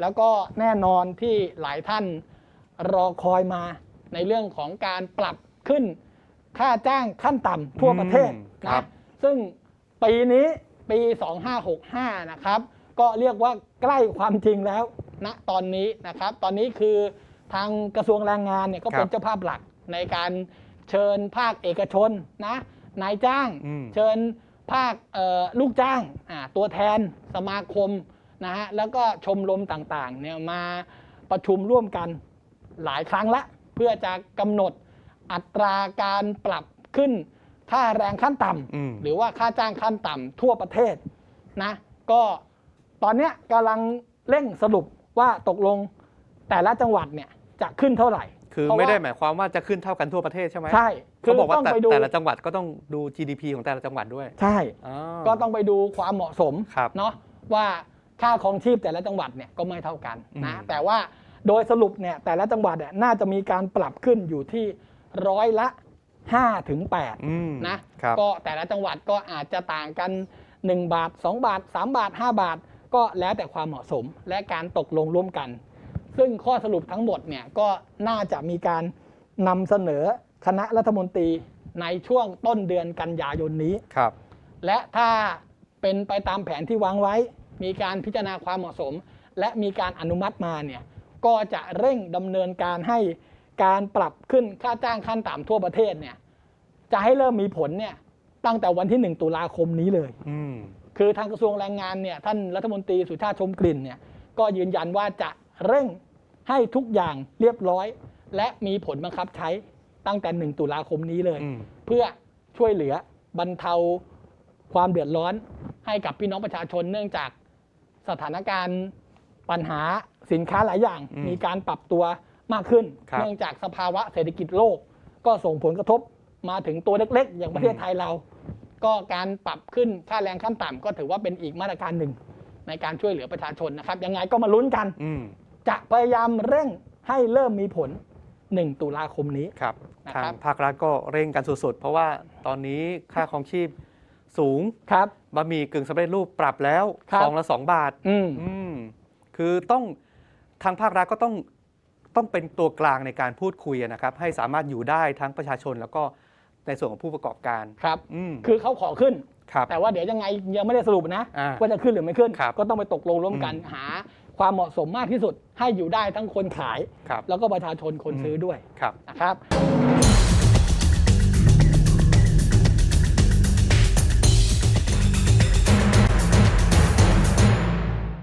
แล้วก็แน่นอนที่หลายท่านรอคอยมาในเรื่องของการปรับขึ้นค่าจ้างขั้นต่ำทั่วประเทศอืมครันะบ ซึ่งปีนี้ปี 2565 นะครับ ก็เรียกว่าใกล้ความจริงแล้วณตอนนี้นะครับ ตอนนี้คือทางกระทรวงแรงงานเนี่ยก็เป็นเจ้าภาพหลักในการเชิญภาคเอกชนนะนายจ้าง อืม เชิญภาคเอ่อลูกจ้างอ่าตัวแทนสมาคม นะฮะแล้วก็ชมรมต่างๆเนี่ยมาประชุมร่วมกันหลายครั้งละ เพื่อจะกำหนดอัตราการปรับขึ้นค่าแรงขั้นต่อืมำหรือว่าค่าจ้างขั้นต่ำทั่วประเทศนะก็ตอนเนี้ยกำลังเร่งสรุปว่าตกลงแต่ละจังหวัดเนี่ยจะขึ้นเท่าไหร่ คือเพราะไม่ได้ว่าหมายความว่าจะขึ้นเท่ากันทั่วประเทศใช่ไหมใช่เขาบอกว่าต้องแต่ไปดูแต่ละจังหวัดก็ต้องดู GDP ของแต่ละจังหวัดด้วย ใช่อ๋อก็ต้องไปดูความเหมาะสมครับเนาะว่า ค่าครองชีพแต่ละจังหวัดเนี่ยก็ไม่เท่ากันนะอืมแต่ว่าโดยสรุปเนี่ยแต่ละจังหวัดเนี่ยน่าจะมีการปรับขึ้นอยู่ที่ร้อยละ5ถึง8อืมนะครับก็แต่ละจังหวัดก็อาจจะต่างกัน 1 บาท 2 บาท 3 บาท 5 บาท ก็แล้วแต่ความเหมาะสมและการตกลงร่วมกัน ซึ่งข้อสรุปทั้งหมดเนี่ยก็น่าจะมีการนำเสนอคณะรัฐมนตรีในช่วงต้นเดือนกันยายนนี้ ครับ และถ้าเป็นไปตามแผนที่วางไว้ มีการพิจารณาความเหมาะสม และมีการอนุมัติมาเนี่ยก็จะเร่งดำเนินการให้การปรับขึ้นค่าจ้างขั้นต่ำทั่วประเทศเนี่ยจะให้เริ่มมีผลเนี่ยตั้งแต่วันที่ 1 ตุลาคมนี้เลยอืมคือทางกระทรวงแรงงานเนี่ยท่านรัฐมนตรีสุชาติชมกลิ่นเนี่ยก็ยืนยันว่าจะเร่งให้ทุกอย่างเรียบร้อย และมีผลบังคับใช้ตั้งแต่ 1 ตุลาคมนี้เลยอืมเพื่อช่วยเหลือบรรเทาความเดือดร้อนให้กับพี่น้องประชาชนเนื่องจาก สถานการณ์ปัญหาสินค้าหลายอย่าง อืมมีการปรับตัวมากขึ้น ครับเนื่องจากสภาวะเศรษฐกิจโลก ก็ส่งผลกระทบมาถึงตัวเล็กๆ อย่างประเทศไทยเรา ก็การปรับขึ้นค่าแรงขั้นต่ำก็ถือว่าเป็นอีกมาตรการหนึ่ง ในการช่วยเหลือประชาชนนะครับ ยังไงก็มาลุ้นกัน อืมจะพยายามเร่งให้เริ่มมีผล 1 ตุลาคมนี้ ครับ นะครับทางภาครัฐก็เร่งกันสุดๆ เพราะว่าตอนนี้ค่าครองชีพ สูงครับบะหมี่กึ่งสำเร็จรูปปรับแล้วครับ ซองละสองบาท อืม อืมคือต้องทางภาครัฐก็ต้องต้องเป็นตัวกลางในการพูดคุยนะครับ ให้สามารถอยู่ได้ทั้งประชาชนแล้วก็ในส่วนของผู้ประกอบการ ครับ อืมคือเขาขอขึ้น ครับ แต่ว่าเดี๋ยวยังไงยังไม่ได้สรุปนะอ่าว่าจะขึ้นหรือไม่ขึ้น ครับก็ต้องไปตกลงร่วมกันอืมหาความเหมาะสมมากที่สุด ให้อยู่ได้ทั้งคนขาย ครับแล้วก็ประชาชนคนอืม ซื้อด้วยครับ นะครับ